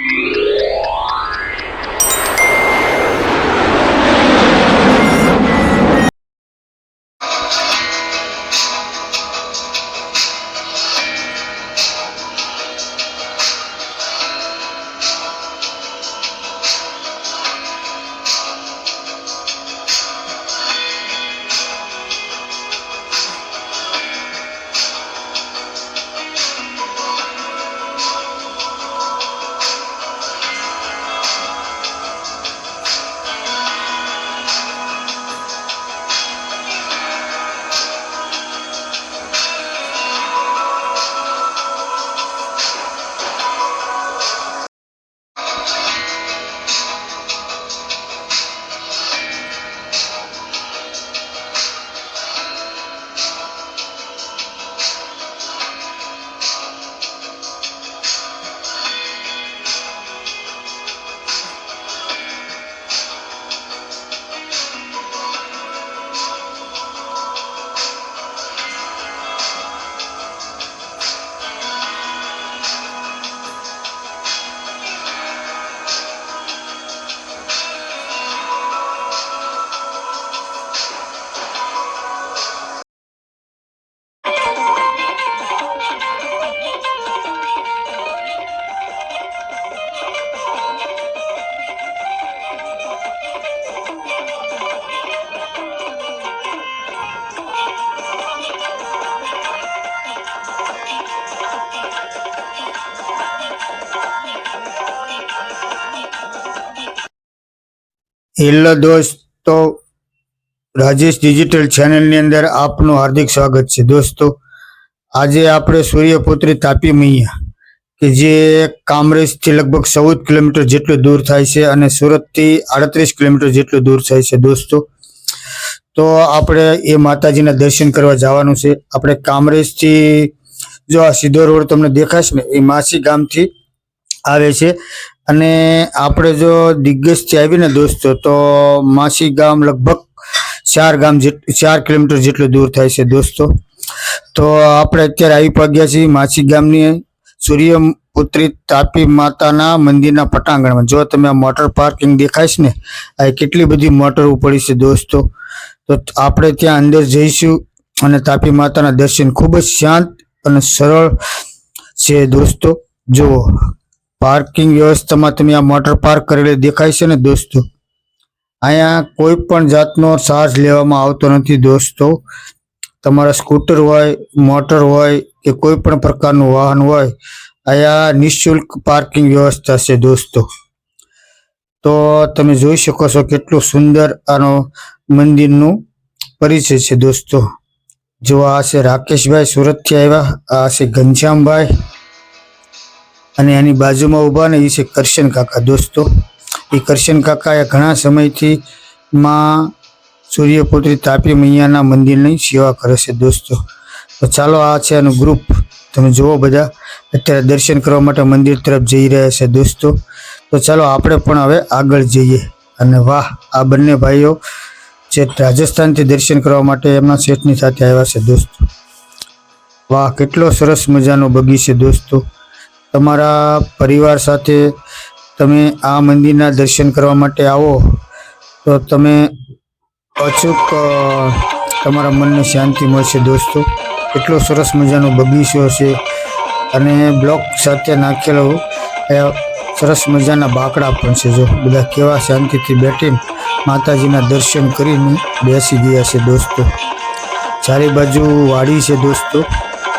Yeah. Hello દોસ્તો, Rajesh digital ચેનલની અંદર આપનું હાર્દિક સ્વાગત છે. દોસ્તો, આજે આપણે સૂર્યપુત્રી તાપી મૈયા, કે જે કામરેજથી લગભગ ચૌદ કિલોમીટર જેટલું દૂર થાય છે અને સુરતથી આડત્રીસ કિલોમીટર જેટલું દૂર થાય છે. દોસ્તો, તો આપણે એ માતાજીના દર્શન કરવા જવાનું છે. આપણે કામરેજથી જો આ સીધો રોડ તમને દેખાશે ને, એ માસી ગામથી આવે છે. અને આપણે જો દિગ્ગજથી આવીને દોસ્તો, તો માસી ગામ લગભગ ચાર ગામ ચાર કિલોમીટર જેટલું દૂર થાય છે દોસ્તો. તો આપણે અત્યારે આવી પગ્યા છીએ માસી ગામની સૂર્યપુત્રી તાપી માતાના મંદિરના પટાંગણમાં. જો તમે આ મોટર પાર્કિંગ દેખાય છે ને, આ કેટલી બધી મોટર ઉપડી છે દોસ્તો. તો આપણે ત્યાં અંદર જઈશું અને તાપી માતાના દર્શન ખૂબ જ શાંત અને સરળ છે દોસ્તો. જુઓ. પાર્કિંગ વ્યવસ્થામાં તમે આ મોટર પાર્ક કરેલી દેખાય છે ને દોસ્તો? અહીંયા કોઈ પણ જાતનો ચાર્જ લેવામાં આવતો નથી દોસ્તો. તમારા સ્કૂટર હોય, મોટર હોય કે કોઈ પણ પ્રકારનું વાહન હોય, અહીંયા નિઃશુલ્ક પાર્કિંગ વ્યવસ્થા છે દોસ્તો. તો તમે જોઈ શકો છો કેટલું સુંદર આનો મંદિરનું પરિચય છે દોસ્તો. જો આ છે રાકેશભાઈ સુરતથી આવ્યા, આ છે ઘનશ્યામભાઈ. અને એની બાજુમાં ઊભા ને એ છે કરશન કાકા. દોસ્તો, એ કરશન કાકા એ ઘણા સમયથી માં સૂર્યપુત્રી તાપી મૈયાના મંદિરની સેવા કરે છે દોસ્તો. તો ચાલો આ છે એનું ગ્રુપ તમે જુઓ બધા. અત્યારે દર્શન કરવા માટે મંદિર તરફ જઈ રહ્યા છે દોસ્તો. તો ચાલો આપણે પણ હવે આગળ જઈએ. અને વાહ, આ બંને ભાઈઓ જે રાજસ્થાનથી દર્શન કરવા માટે એમના શેઠની સાથે આવ્યા છે દોસ્તો. વાહ, કેટલો સરસ મજાનો બગીચો દોસ્તો. તમારા પરિવાર સાથે તમે આ મંદિરના દર્શન કરવા માટે આવો, તો તમે અચૂક તમારા મનને શાંતિ મળશે દોસ્તો. એટલો સરસ મજાનો બગીચો છે અને બ્લોક સાથે નાખેલો સરસ મજાના બાકડા પણ છે જો. બધા કેવા શાંતિથી બેઠીને માતાજીના દર્શન કરીને બેસી ગયા છે દોસ્તો. ચારે બાજુ વાડી છે દોસ્તો.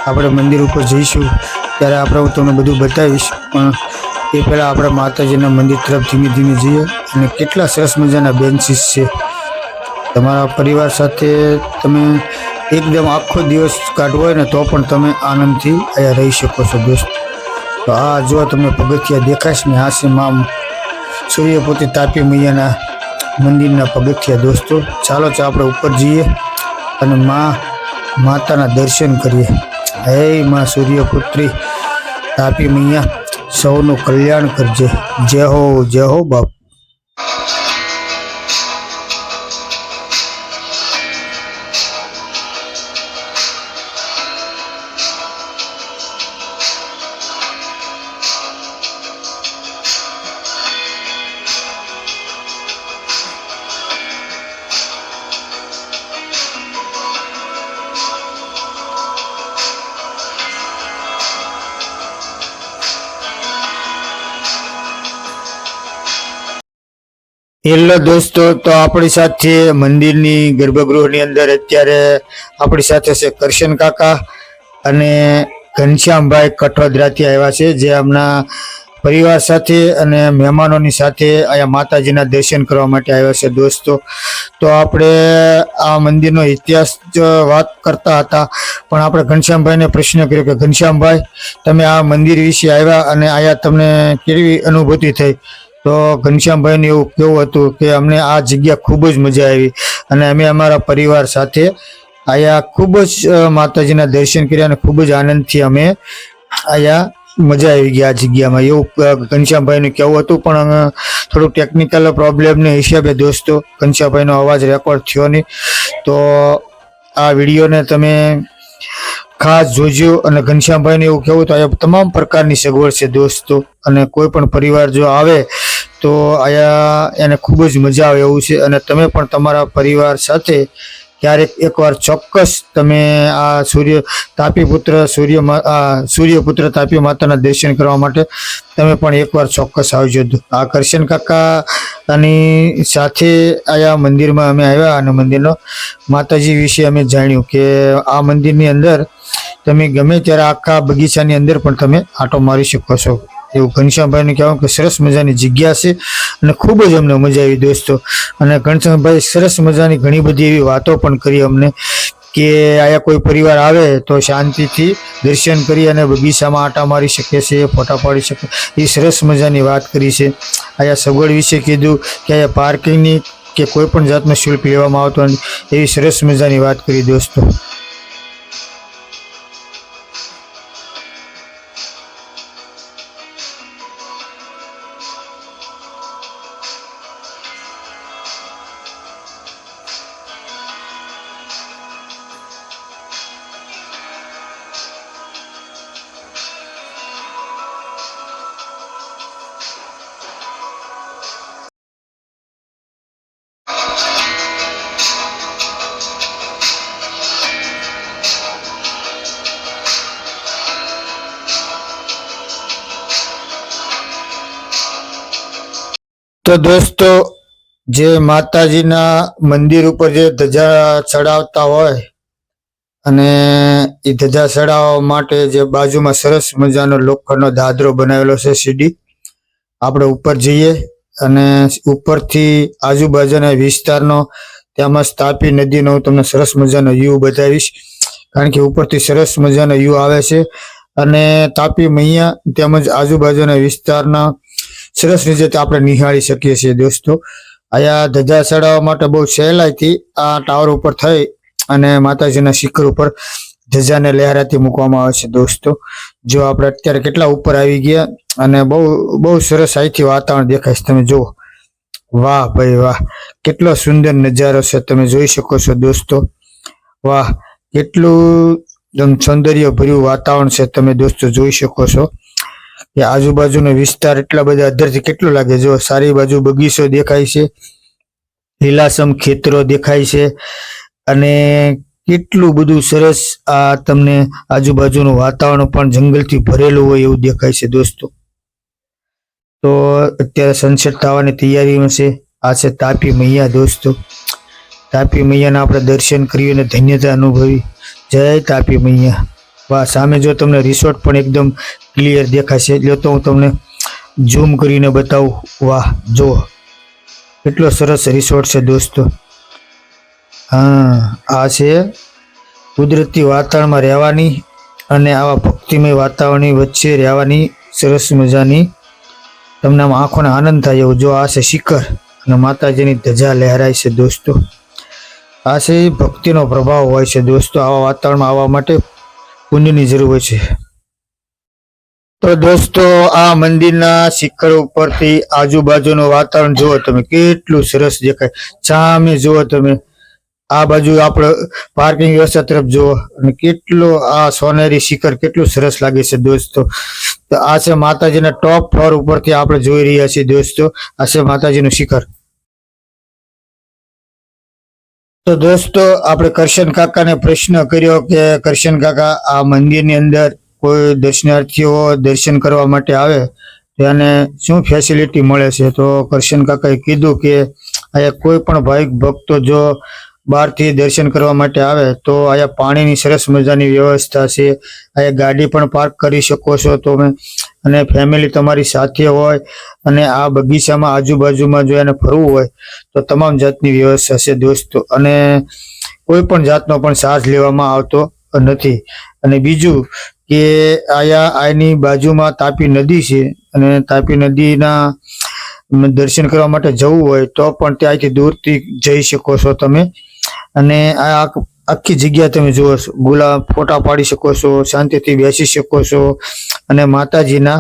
આપણે મંદિર ઉપર જઈશું. ત્યારે આપણે હું તમને બધું બતાવીશ, પણ એ પહેલાં આપણે માતાજીના મંદિર તરફ ધીમે ધીમે જઈએ અને કેટલા સરસ મજાના બેન્ચીસ છે. તમારા પરિવાર સાથે તમે એકદમ આખો દિવસ કાઢવો હોય ને તો પણ તમે આનંદથી અહીંયા રહી શકો છો દોસ્ત. તો આ જો તમને પગથિયા દેખાશ ને, આ છે મા સૂર્યપુત્રી તાપી મૈયાના મંદિરના પગથિયા દોસ્તો. ચાલો ચા આપણે ઉપર જઈએ અને મા માતાના દર્શન કરીએ. હે માં સૂર્યપુત્રી. તાપી મૈયા સૌનું કલ્યાણ કરજે. જય હો જય હો બાપ. હેલો દોસ્તો, તો આપણી સાથે મંદિરની ગર્ભગૃહની અંદર અત્યારે આપણી સાથે છે કરશન કાકા અને ઘનશ્યામભાઈ કઠોદરાથી આવ્યા છે, જે આમના પરિવાર સાથે અને મહેમાનોની સાથે અહીંયા માતાજીના દર્શન કરવા માટે આવ્યા છે દોસ્તો. તો આપણે આ મંદિરનો ઇતિહાસ વાત કરતા હતા, પણ આપણે ઘનશ્યામભાઈને પ્રશ્ન કર્યો કે, ઘનશ્યામભાઈ, તમે આ મંદિર વિશે આવ્યા અને આયા તમને કેવી અનુભૂતિ થઈ? તો ઘનશ્યામભાઈને એવું કેવું હતું કે અમને આ જગ્યા ખૂબ જ મજા આવી અને અમે અમારા પરિવાર સાથે અહીંયા ખૂબ જ માતાજીના દર્શન કર્યા અને ખૂબ જ આનંદથી અમે અહીંયા મજા આવી ગઈ આ જગ્યામાં. એવું ઘનશ્યામભાઈનું કેવું હતું પણ થોડું ટેકનિકલ પ્રોબ્લેમને હિસાબે દોસ્તો, ઘનશ્યામભાઈનો અવાજ રેકોર્ડ થયો નહીં. તો આ વિડીયોને તમે ખાસ જોજો અને ઘનશ્યામભાઈને એવું કેવું તો અહીંયા તમામ પ્રકારની સગવડ છે દોસ્તો અને કોઈ પણ પરિવાર જો આવે તો અહીંયા એને ખૂબ જ મજા આવે એવું છે અને તમે પણ તમારા પરિવાર સાથે ક્યારેક એકવાર ચોક્કસ તમે આ સૂર્ય તાપી પુત્ર સૂર્ય આ સૂર્યપુત્ર તાપી માતાના દર્શન કરવા માટે તમે પણ એકવાર ચોક્કસ આવજો. આ કરશન કાકા અને સાથે આયા મંદિરમાં અમે આવ્યા અને મંદિરનો માતાજી વિશે અમે જાણ્યું કે આ મંદિરની અંદર તમે ગમે ત્યારે આખા બગીચાની અંદર પણ તમે આટો મારી શકો છો. એવું ઘનશ્યામભાઈનું કહેવાનું કે સરસ મજાની જગ્યા છે અને ખૂબ જ અમને મજા આવી દોસ્તો. અને ઘનશ્યામભાઈ સરસ મજાની ઘણી બધી એવી વાતો પણ કરી અમને કે આયા કોઈ પરિવાર આવે તો શાંતિથી દર્શન કરી અને બગીચામાં આટા મારી શકે છે, ફોટા પાડી શકે. એ સરસ મજાની વાત કરી છે. આયા સગવડ વિશે કીધું કે આયા પાર્કિંગની કે કોઈ પણ જાતનો શુલ્ક લેવામાં આવતો એવી સરસ મજાની વાત કરી દોસ્તો. તો દોસ્તો, જે માતાજીના મંદિર ઉપર જે ધજા ચડાવતા હોય અને એ ધજા ચડાવવા માટે જે બાજુમાં સરસ મજાનો લોખંડનો દાદરો બનાવેલો છે સીડી, આપણે ઉપર જઈએ અને ઉપરથી આજુબાજુના વિસ્તારનો તેમાં તાપી નદીનો હું તમને સરસ મજાનો વ્યૂ બતાવીશ. કારણ કે ઉપરથી સરસ મજાનો વ્યૂ આવે છે અને તાપી મૈયા તેમજ આજુબાજુના વિસ્તારના સરસ રીતે આપણે નિહાળી શકીએ છીએ દોસ્તો. અહીંયા ધજા ચડાવવા માટે બહુ સહેલાઈથી આ ટાવર ઉપર થઈ અને માતાજીના શિખર ઉપર ધજાને લહેરાથી મૂકવામાં આવે છે દોસ્તો. જો આપણે અત્યારે કેટલા ઉપર આવી ગયા અને બહુ બહુ સરસ અહીંથી વાતાવરણ દેખાય છે. તમે જુઓ. વાહ ભાઈ વાહ. કેટલો સુંદર નજારો છે. તમે જોઈ શકો છો દોસ્તો. વાહ. કેટલું સૌંદર્ય ભર્યું વાતાવરણ છે. તમે દોસ્તો જોઈ શકો છો. કે આજુબાજુનો વિસ્તાર એટલા બધા અધરથી કેટલું લાગે? જો સારી બાજુ બગીચો દેખાય છે, લીલાસમ ખેતરો દેખાય છે, અને કેટલું બધું સરસ આ તમને આજુબાજુનું વાતાવરણ પણ જંગલથી ભરેલું હોય એવું દેખાય છે દોસ્તો. તો અત્યારે સનસેટ થવાની તૈયારીમાં છે. આ છે તાપી મૈયા દોસ્તો. તાપી મૈયાના આપણે દર્શન કરી અને ધન્યતા અનુભવી. જય તાપી મૈયા. વાહ, સામે જો તમને રિસોર્ટ પણ એકદમ ક્લિયર દેખાશે એટલે તો હું તમને ઝૂમ કરીને બતાવું. વાહ જો કેટલો સરસ રિસોર્ટ છે દોસ્તો. હા, આ છે કુદરતી વાતાવરણમાં રહેવાની અને આવા ભક્તિમય વાતાવરણની વચ્ચે રહેવાની સરસ મજાની તમને આમ આંખોને આનંદ થાય એવું. જો આ છે શિખર અને માતાજીની ધજા લહેરાય છે દોસ્તો. આ છે ભક્તિનો પ્રભાવ હોય છે દોસ્તો. આવા વાતાવરણમાં આવવા માટે પુણ્યની જરૂર હોય છે. તો દોસ્તો, આ મંદિરના શિખર ઉપરથી આજુબાજુનું વાતાવરણ જુઓ તમે, કેટલું સરસ દેખાય. સામે જુઓ તમે, આ બાજુ આપણે પાર્કિંગ વ્યવસ્થા તરફ જુઓ, અને કેટલું આ સોનેરી શિખર કેટલું સરસ લાગે છે દોસ્તો. તો આ છે માતાજીના ટોપ ફ્લોર ઉપરથી આપણે જોઈ રહ્યા છીએ દોસ્તો, આ છે માતાજીનું શિખર. તો દોસ્તો, આપણે કરશન કાકાને પ્રશ્ન કર્યો કે કરશન કાકા, આ મંદિરની અંદર કોઈ દર્શનાર્થીઓ દર્શન કરવા માટે આવે તેને શું ફેસિલિટી મળે છે? તો કરશન કાકાએ કીધું કે અહીંયા કોઈ પણ ભાવિક ભક્તો જો બહારથી દર્શન કરવા માટે આવે, તો અહીંયા પાણીની સરસ મજાની વ્યવસ્થા છે. અહીંયા ગાડી પણ પાર્ક કરી શકો છો તમે અને ફેમિલી તમારી સાથે હોય અને આ બગીચામાં આજુબાજુમાં જો એને ફરવું હોય, તો તમામ જાતની વ્યવસ્થા છે દોસ્તો. અને કોઈ પણ જાતનો પણ ચાર્જ લેવામાં આવતો નથી. અને બીજું કે આયા આની બાજુમાં તાપી નદી છે અને તાપી નદીના દર્શન કરવા માટે જવું હોય તો પણ ત્યાંથી દૂરથી જઈ શકો છો તમે. અને આ આખી જગ્યા તમે જુઓ છો. ગુલાબ, ફોટા પાડી શકો છો, શાંતિથી બેસી શકો છો અને માતાજીના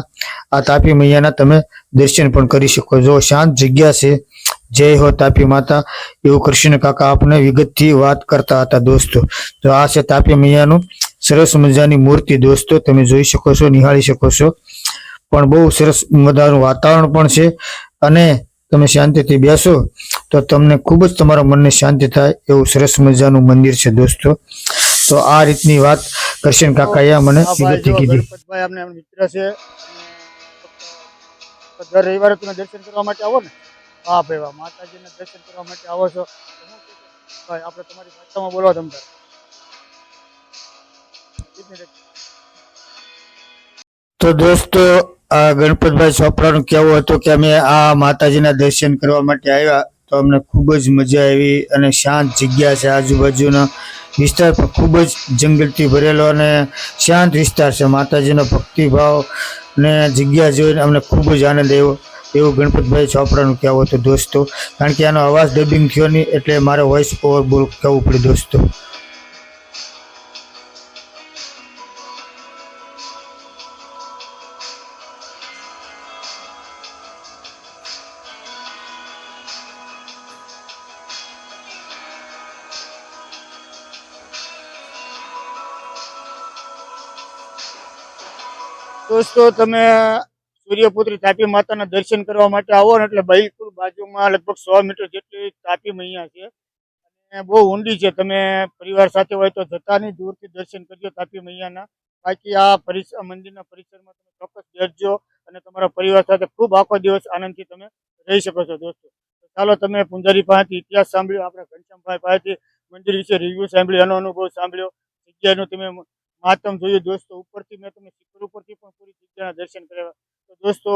આ તાપી મૈયાના તમે દર્શન પણ કરી શકો છો. શાંત જગ્યા છે. જય હો તાપી માતા. એવું કૃષ્ણ કાકા આપને વિગતથી વાત કરતા હતા દોસ્તો. તો આ છે તાપી મૈયાનું સરસ મજાની મૂર્તિ દોસ્તો તમે જોઈ શકો છો નિહાળી શકો છો પણ બહુ સરસ મજાનું વાતાવરણ પણ છે અને તમે શાંતિથી બેસો તો તમને ખૂબ જ તમારા મનને શાંતિ થાય એવું સરસ મજાનું મંદિર છે દોસ્તો તો આ રીતની વાત કરશન કાકાએ મને વિગતથી કીધી મિત્ર છે દર રવિવારે તમે દર્શન કરવા માટે આવો ને હા ભાઈ માતાજીના દર્શન કરવા માટે આવો છો આપણે તમારી ભાષામાં બોલવા તમ તારે. એક મિનિટ. તો દોસ્તો, આ ગણપતભાઈ ચોપડાનું કહેવું હતું કે અમે આ માતાજીના દર્શન કરવા માટે આવ્યા તો અમને ખૂબ જ મજા આવી અને શાંત જગ્યા છે આજુબાજુના વિસ્તાર પણ ખૂબ જ જંગલથી ભરેલો અને શાંત વિસ્તાર છે. માતાજીનો ભક્તિભાવ ને જગ્યા જોઈને અમને ખૂબ જ આનંદ આવ્યો. એવું ગણપતભાઈ ચોપડાનું કહેવું હતું દોસ્તો. કારણ કે આનો અવાજ ડબિંગ થયો નહીં એટલે મારે વોઇસ ઓવર બોલ કહેવું પડ્યું દોસ્તો. દોસ્તો, તમે સૂર્યપુત્રી તાપી માતાના દર્શન કરવા માટે આવો ને એટલે બિલકુલ બાજુમાં લગભગ સો મીટર જેટલી તાપી મૈયા છે. અને બહુ ઊંડી છે. તમે પરિવાર સાથે હોય તો જતા નહીં, દૂરથી દર્શન કરજો તાપી મૈયાના. બાકી આ પરિસર મંદિરના પરિસરમાં તમે ચોક્કસ બેસજો અને તમારા પરિવાર સાથે ખૂબ આખો દિવસ આનંદથી તમે રહી શકો છો દોસ્તો. ચાલો, તમે પુંજારી પાસેથી ઇતિહાસ સાંભળ્યો, આપણે ઘનશ્યામભાઈ પાસેથી મંદિર વિશે રિવ્યુ સાંભળ્યો, એનો અનુભવ સાંભળ્યો, જગ્યાનું તમે મહાત્મ જોયું દોસ્તો, ઉપરથી મેં તમે શિખર ઉપરથી પણ પૂરી જગ્યાના દર્શન કર્યા તો દોસ્તો,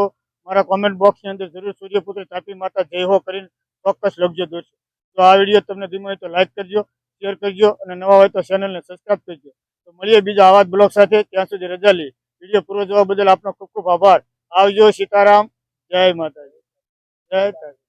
મારા કોમેન્ટ બોક્સની અંદર જરૂર સૂર્યપુત્ર તાપી માતા જય હો કરીને ચોક્કસ લખજો દોસ્તો. તો આ વીડિયો તમને ગમ્યો હોય તો લાઈક કરજો શેર કરજો અને નવા હોય તો ચેનલને સબસ્ક્રાઈબ કરજો. તો મળીએ બીજા આવા જ બ્લોગ સાથે, ત્યાં સુધી રજા લઈ વીડિયો પૂરો જોવા બદલ આપનો ખૂબ ખૂબ આભાર. આવજો સીતારામ, જય માતાજી. જય તારી.